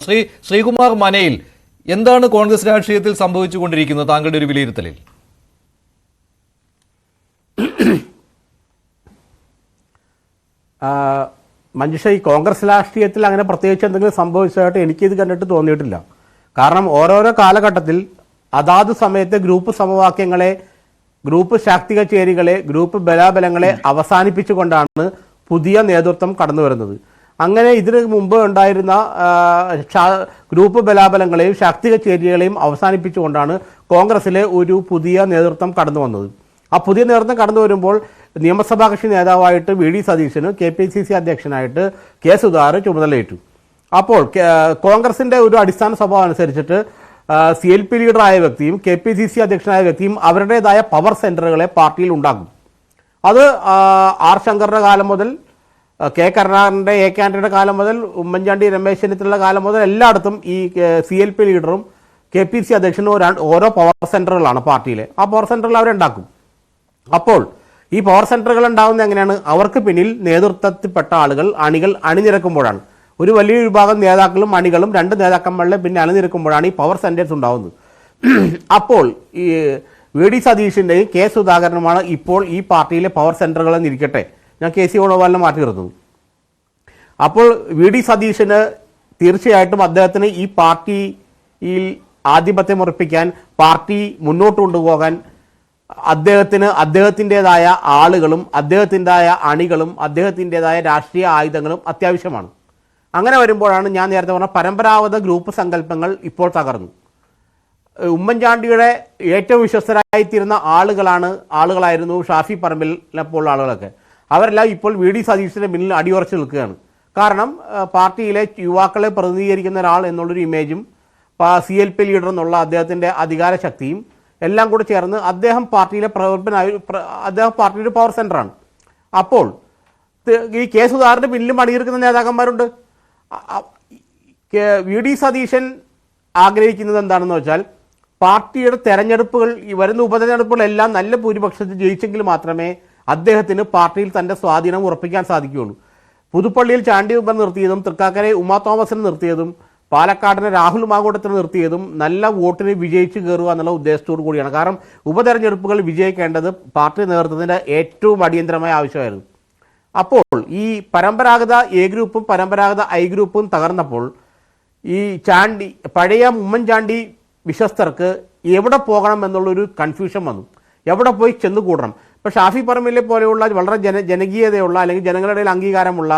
ശ്രീ ശ്രീകുമാർ മനയിൽ എന്താണ് കോൺഗ്രസ് രാഷ്ട്രീയത്തിൽ സംഭവിച്ചുകൊണ്ടിരിക്കുന്നത് താങ്കളുടെ ഒരു വിലയിരുത്തലിൽ? മഞ്ജുഷ ഈ കോൺഗ്രസ് രാഷ്ട്രീയത്തിൽ അങ്ങനെ പ്രത്യേകിച്ച് എന്തെങ്കിലും സംഭവിച്ചതായിട്ട് എനിക്കിത് കണ്ടിട്ട് തോന്നിയിട്ടില്ല. കാരണം ഓരോരോ കാലഘട്ടത്തിൽ അതാത് സമയത്തെ ഗ്രൂപ്പ് സമവാക്യങ്ങളെ ഗ്രൂപ്പ് ശാക്തിക ചേരികളെ ഗ്രൂപ്പ് ബലാബലങ്ങളെ അവസാനിപ്പിച്ചുകൊണ്ടാണ് പുതിയ നേതൃത്വം കടന്നു വരുന്നത് അങ്ങനെ ഇതിന് മുമ്പ് ഉണ്ടായിരുന്ന ഗ്രൂപ്പ് ബലാബലങ്ങളെയും ശാക്തിക ചേരികളെയും അവസാനിപ്പിച്ചുകൊണ്ടാണ് കോൺഗ്രസിലെ ഒരു പുതിയ നേതൃത്വം കടന്നു വന്നത്. ആ പുതിയ നേതൃത്വം കടന്നു വരുമ്പോൾ നിയമസഭാ കക്ഷി നേതാവായിട്ട് വി ഡി സതീശന് കെ പി സി സി അധ്യക്ഷനായിട്ട് കെ സുധാകർ ചുമതലയേറ്റു. അപ്പോൾ കോൺഗ്രസിന്റെ ഒരു അടിസ്ഥാന സ്വഭാവം അനുസരിച്ചിട്ട് സി എൽ പി ലീഡറായ വ്യക്തിയും കെ പി സി സി അധ്യക്ഷനായ വ്യക്തിയും അവരുടേതായ പവർ സെന്ററുകളെ പാർട്ടിയിൽ ഉണ്ടാക്കും. അത് ആർ ശങ്കറിന്റെ കാലം മുതൽ കെ കരുണാകരന്റെ എ കെ ആന്റണിയുടെ കാലം മുതൽ ഉമ്മൻചാണ്ടി രമേശ് ചെന്നിത്തലയുടെ കാലം മുതൽ എല്ലായിടത്തും ഈ സി എൽ പി ലീഡറും കെ പി സി അധ്യക്ഷനും ഓരോ പവർ സെന്ററുകളാണ് പാർട്ടിയിലെ. ആ പവർ സെന്ററുകൾ അവരുണ്ടാക്കും അപ്പോൾ ഈ പവർ സെന്ററുകൾ ഉണ്ടാകുന്നത് എങ്ങനെയാണ്? അവർക്ക് പിന്നിൽ നേതൃത്വത്തിൽപ്പെട്ട ആളുകൾ അണികൾ അണിനിരക്കുമ്പോഴാണ്. ഒരു വലിയ വിഭാഗം നേതാക്കളും അണികളും രണ്ട് നേതാക്കന്മാരുടെ പിന്നെ അണിനിരക്കുമ്പോഴാണ് ഈ പവർ സെന്റേഴ്സ് ഉണ്ടാകുന്നത് അപ്പോൾ ഈ വി ഡി സതീഷിന്റെയും കെ സുധാകരനുമാണ് ഇപ്പോൾ ഈ പാർട്ടിയിലെ പവർ സെന്ററുകൾ എന്നിരിക്കട്ടെ. ഞാൻ കെ സി വേണുഗോപാലിനെ മാറ്റി നിർത്തുന്നു. അപ്പോൾ വി ഡി സതീശന് തീർച്ചയായിട്ടും അദ്ദേഹത്തിന് ഈ പാർട്ടിയിൽ ആധിപത്യം ഉറപ്പിക്കാൻ പാർട്ടി മുന്നോട്ട് കൊണ്ടുപോകാൻ അദ്ദേഹത്തിന് അദ്ദേഹത്തിന്റെതായ ആളുകളും അദ്ദേഹത്തിന്റെതായ അണികളും അദ്ദേഹത്തിന്റെതായ രാഷ്ട്രീയ ആയുധങ്ങളും അത്യാവശ്യമാണ്. അങ്ങനെ വരുമ്പോഴാണ് ഞാൻ നേരത്തെ പറഞ്ഞ പരമ്പരാഗത ഗ്രൂപ്പ് സങ്കല്പങ്ങൾ ഇപ്പോൾ തകർന്നു. ഉമ്മൻചാണ്ടിയുടെ ഏറ്റവും വിശ്വസ്തരായിത്തീരുന്ന ആളുകളാണ് ആളുകളായിരുന്നു ഷാഫി പറമ്പിലിനെ പോലുള്ള ആളുകളൊക്കെ. അവരെല്ലാം ഇപ്പോൾ വി ഡി സതീശിന്റെ മുന്നിൽ അടിയുറച്ച് നിൽക്കുകയാണ്. കാരണം പാർട്ടിയിലെ യുവാക്കളെ പ്രതിനിധീകരിക്കുന്ന ഒരാൾ എന്നുള്ളൊരു ഇമേജും സി എൽ പി ലീഡർ എന്നുള്ള അദ്ദേഹത്തിന്റെ അധികാര ശക്തിയും എല്ലാം കൂടെ ചേർന്ന് അദ്ദേഹം പാർട്ടിയിലെ പ്രവർത്തനായ പ്ര- അദ്ദേഹം പാർട്ടിയുടെ പവർ സെന്ററാണ്. അപ്പോൾ ഈ കെ സുധാകരന്റെ പിന്നിലും അണിയിരിക്കുന്ന നേതാക്കന്മാരുണ്ട്. വി ഡി സതീശൻ ആഗ്രഹിക്കുന്നത് എന്താണെന്ന് വെച്ചാൽ പാർട്ടിയുടെ തെരഞ്ഞെടുപ്പുകൾ ഈ വരുന്ന ഉപതെരഞ്ഞെടുപ്പുകളെല്ലാം നല്ല ഭൂരിപക്ഷത്തിൽ ജയിച്ചെങ്കിൽ മാത്രമേ അദ്ദേഹത്തിന് പാർട്ടിയിൽ തന്റെ സ്വാധീനം ഉറപ്പിക്കാൻ സാധിക്കുകയുള്ളൂ. പുതുപ്പള്ളിയിൽ ചാണ്ടി ഉമ്മൻ നിർത്തിയതും തൃക്കാക്കരെ ഉമാ തോമസിനെ നിർത്തിയതും പാലക്കാടിനെ രാഹുൽ മാങ്കൂട്ടത്തിന് നിർത്തിയതും നല്ല വോട്ടിന് വിജയിച്ച് കയറുക എന്നുള്ള ഉദ്ദേശത്തോടു കൂടിയാണ്. കാരണം ഉപതെരഞ്ഞെടുപ്പുകൾ വിജയിക്കേണ്ടത് പാർട്ടി നേതൃത്വത്തിന്റെ ഏറ്റവും അടിയന്തരമായ ആവശ്യമായിരുന്നു. അപ്പോൾ ഈ പരമ്പരാഗത എ ഗ്രൂപ്പും പരമ്പരാഗത ഐ ഗ്രൂപ്പും തകർന്നപ്പോൾ ഈ ചാണ്ടി പഴയ ഉമ്മൻചാണ്ടി വിശ്വസ്തർക്ക് എവിടെ പോകണം എന്നുള്ളൊരു കൺഫ്യൂഷൻ വന്നു. എവിടെ പോയി ചെന്ന് കൂടണം ഇപ്പോൾ ഷാഫി പറമ്പിലെ പോലെയുള്ള വളരെ ജന ജനകീയതയുള്ള അല്ലെങ്കിൽ ജനങ്ങളുടെ അംഗീകാരമുള്ള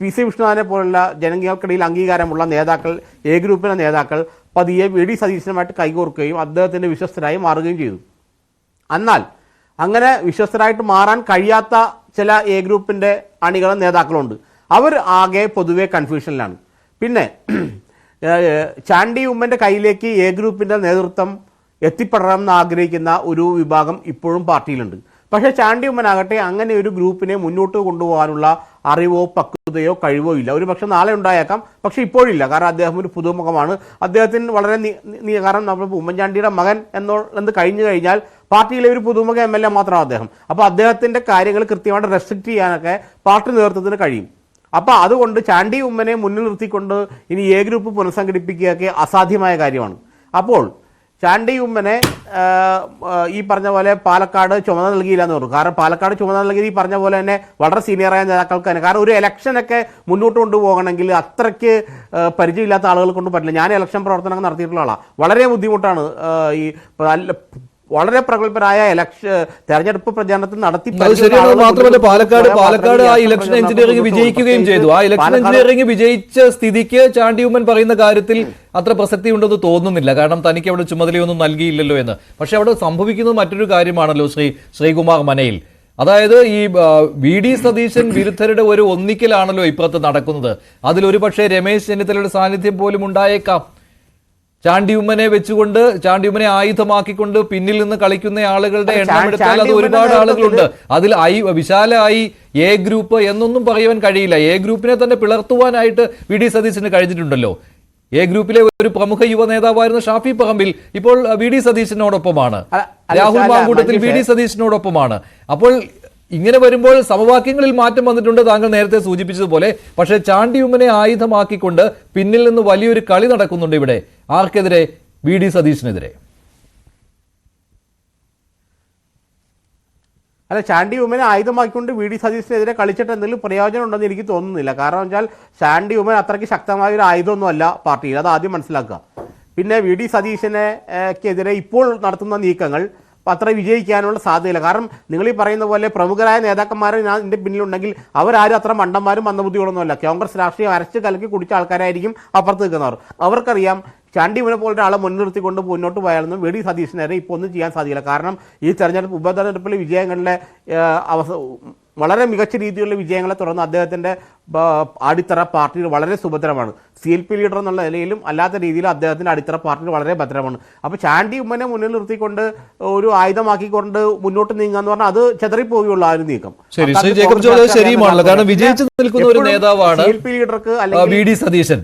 പി സി വിഷ്ണുനാഥനെ പോലുള്ള ജനങ്ങൾക്കിടയിൽ അംഗീകാരമുള്ള നേതാക്കൾ എ ഗ്രൂപ്പിലെ നേതാക്കൾ പതിയെ വി ഡി സതീശനുമായിട്ട് കൈകോർക്കുകയും അദ്ദേഹത്തിന്റെ വിശ്വസ്തരായി മാറുകയും ചെയ്തു. എന്നാൽ അങ്ങനെ വിശ്വസ്തരായിട്ട് മാറാൻ കഴിയാത്ത ചില എ ഗ്രൂപ്പിന്റെ അണികളും നേതാക്കളുണ്ട് അവർ ആകെ പൊതുവെ കൺഫ്യൂഷനിലാണ്. പിന്നെ ചാണ്ടി ഉമ്മന്റെ കയ്യിലേക്ക് എ ഗ്രൂപ്പിന്റെ നേതൃത്വം എത്തിപ്പെടണം എന്ന് ആഗ്രഹിക്കുന്ന ഒരു വിഭാഗം ഇപ്പോഴും പാർട്ടിയിലുണ്ട്. പക്ഷേ ചാണ്ടി ഉമ്മനാകട്ടെ അങ്ങനെ ഒരു ഗ്രൂപ്പിനെ മുന്നോട്ട് കൊണ്ടുപോകാനുള്ള അറിവോ പക്വതയോ കഴിവോ ഇല്ല. ഒരു പക്ഷെ നാളെ ഉണ്ടായേക്കാം പക്ഷേ ഇപ്പോഴില്ല. കാരണം അദ്ദേഹം ഒരു പുതുമുഖമാണ്. അദ്ദേഹത്തിന് വളരെ കാരണം നമ്മൾ ഉമ്മൻചാണ്ടിയുടെ മകൻ എന്നോ എന്ന് കഴിഞ്ഞു കഴിഞ്ഞാൽ പാർട്ടിയിലെ ഒരു പുതുമുഖ എം എൽ എ മാത്രമാണ് അദ്ദേഹം. അപ്പോൾ അദ്ദേഹത്തിന്റെ കാര്യങ്ങൾ കൃത്യമായിട്ട് റെസ്ട്രിക്ട് ചെയ്യാനൊക്കെ പാർട്ടി നേതൃത്വത്തിന് കഴിയും. അപ്പോൾ അതുകൊണ്ട് ചാണ്ടി ഉമ്മനെ മുന്നിൽ നിർത്തിക്കൊണ്ട് ഇനി എ ഗ്രൂപ്പ് പുനഃസംഘടിപ്പിക്കുകയൊക്കെ അസാധ്യമായ കാര്യമാണ്. അപ്പോൾ ചാണ്ടി ഉമ്മനെ ഈ പറഞ്ഞ പോലെ പാലക്കാട് ചുമതല നൽകിയില്ല എന്ന് പറഞ്ഞു. കാരണം പാലക്കാട് ചുമതല നൽകിയത് ഈ പറഞ്ഞ പോലെ തന്നെ വളരെ സീനിയറായ നേതാക്കൾക്ക് തന്നെ. കാരണം ഒരു ഇലക്ഷനൊക്കെ മുന്നോട്ട് കൊണ്ടുപോകണമെങ്കിൽ അത്രയ്ക്ക് പരിചയമില്ലാത്ത ആളുകൾ കൊണ്ട് പറ്റില്ല. ഞാൻ ഇലക്ഷൻ പ്രവർത്തനങ്ങൾ നടത്തിയിട്ടുള്ള ആളാണ് വളരെ ബുദ്ധിമുട്ടാണ് ഈ വളരെ പ്രഗത്ഭരായ ഇലക്ഷൻ തെരഞ്ഞെടുപ്പ് പ്രചാരണത്തിൽ നടത്തി മാത്രമല്ല പാലക്കാട് പാലക്കാട് ആ ഇലക്ഷൻ എഞ്ചിനീയറിംഗ് വിജയിക്കുകയും ചെയ്തു. ആ ഇലക്ഷൻ എഞ്ചിനീയറിംഗ് വിജയിച്ച സ്ഥിതിക്ക് ചാണ്ടി ഉമ്മൻ പറയുന്ന കാര്യത്തിൽ അത്ര പ്രസക്തി ഉണ്ടെന്ന് തോന്നുന്നില്ല. കാരണം തനിക്ക് അവിടെ ചുമതലയൊന്നും നൽകിയില്ലല്ലോ എന്ന്. പക്ഷെ അവിടെ സംഭവിക്കുന്നത് മറ്റൊരു കാര്യമാണല്ലോ ശ്രീ ശ്രീകുമാർ മനയിൽ. അതായത് ഈ വി ഡി സതീശൻ വിരുദ്ധരുടെ ഒരു ഒന്നിക്കലാണല്ലോ ഇപ്പുറത്ത് നടക്കുന്നത്. അതിലൊരു പക്ഷേ രമേശ് ചെന്നിത്തലയുടെ സാന്നിധ്യം പോലും ഉണ്ടായേക്കാം. ചാണ്ടിയുമ്മനെ വെച്ചുകൊണ്ട് ചാണ്ടിയുമ്മനെ ആയുധമാക്കിക്കൊണ്ട് പിന്നിൽ നിന്ന് കളിക്കുന്ന ആളുകളുടെ എണ്ണം എടുത്താൽ അത് ഒരുപാട് ആളുകളുണ്ട്. അതിൽ ഐ വിശാലമായി എ ഗ്രൂപ്പ് എന്നൊന്നും പറയുവാൻ കഴിയില്ല. എ ഗ്രൂപ്പിനെ തന്നെ പിളർത്തുവാനായിട്ട് വി ഡി സതീശന് കഴിഞ്ഞിട്ടുണ്ടല്ലോ. എ ഗ്രൂപ്പിലെ ഒരു പ്രമുഖ യുവ നേതാവായിരുന്ന ഷാഫി പറമ്പിൽ ഇപ്പോൾ V D സതീശനോടൊപ്പമാണ്. Rahul Mamkoottathil V D. സതീശനോടൊപ്പമാണ്. അപ്പോൾ ഇങ്ങനെ വരുമ്പോൾ സമവാക്യങ്ങളിൽ മാറ്റം വന്നിട്ടുണ്ട് താങ്കൾ നേരത്തെ സൂചിപ്പിച്ചതുപോലെ. പക്ഷേ ചാണ്ടി ഉമ്മനെ ആയുധമാക്കിക്കൊണ്ട് പിന്നിൽ നിന്ന് വലിയൊരു കളി നടക്കുന്നുണ്ട് ഇവിടെ. ആർക്കെതിരെ? വി. ഡി. സതീഷിനെതിരെ അല്ല ചാണ്ടി ഉമ്മനെ ആയുധമാക്കിക്കൊണ്ട് വി. ഡി. സതീഷിനെതിരെ കളിച്ചിട്ട് എന്തെങ്കിലും പ്രയോജനം ഉണ്ടെന്ന് എനിക്ക് തോന്നുന്നില്ല. കാരണം വെച്ചാൽ ചാണ്ടി ഉമ്മൻ അത്രയ്ക്ക് ശക്തമായ ഒരു ആയുധമൊന്നുമല്ല പാർട്ടിയിൽ. അത് ആദ്യം മനസ്സിലാക്കുക. പിന്നെ വി. ഡി. ഏഹ്, ഇപ്പോൾ നടത്തുന്ന നീക്കങ്ങൾ അത്ര വിജയിക്കാനുള്ള സാധ്യതയില്ല. കാരണം നിങ്ങൾ ഈ പറയുന്ന പോലെ പ്രമുഖരായ നേതാക്കന്മാർ ഞാൻ എന്റെ പിന്നിലുണ്ടെങ്കിൽ അവരാരും അത്ര മണ്ടന്മാരും മന്ദബുദ്ധികളൊന്നുമല്ല കോൺഗ്രസ് രാഷ്ട്രീയം അരച്ച് കലക്കി കുടിച്ച ആൾക്കാരായിരിക്കും അപ്പുറത്ത് നിൽക്കുന്നവർ. അവർക്കറിയാം ചാണ്ടി മുന പോലെ ആളെ മുൻനിർത്തിക്കൊണ്ട് മുന്നോട്ട് പോയാലൊന്നും വി ഡി സതീശനെ ഇപ്പോൾ ഒന്നും ചെയ്യാൻ സാധിക്കില്ല കാരണം ഈ തെരഞ്ഞെടുപ്പ് ഉപതെരഞ്ഞെടുപ്പിലെ വിജയങ്ങളിലെ അവസ വളരെ മികച്ച രീതിയിലുള്ള വിജയങ്ങളെ തുടർന്ന് അദ്ദേഹത്തിന്റെ അടിത്തറ പാർട്ടിയിൽ വളരെ സുഭദ്രമാണ്. സി എൽ പി ലീഡർ എന്നുള്ള നിലയിലും അല്ലാത്ത രീതിയിലും അദ്ദേഹത്തിന്റെ അടിത്തറ പാർട്ടിയിൽ വളരെ ഭദ്രമാണ്. അപ്പോൾ ചാണ്ടി ഉമ്മനെ മുന്നിൽ നിർത്തിക്കൊണ്ട് ഒരു ആയുധമാക്കിക്കൊണ്ട് മുന്നോട്ട് നീങ്ങുക എന്ന് പറഞ്ഞാൽ അത് ചെതറിപ്പോവുകയുള്ളൂ ആ ഒരു നീക്കം. ശരി ശരി ജേക്കബ് ജോർജ് ശരിയാണ് കാരണം വിജയിച്ചു നിൽക്കുന്ന ഒരു നേതാവാണ് സി എൽ പി ലീഡർക്ക് അല്ലെങ്കിൽ വി. ഡി. സതീശൻ.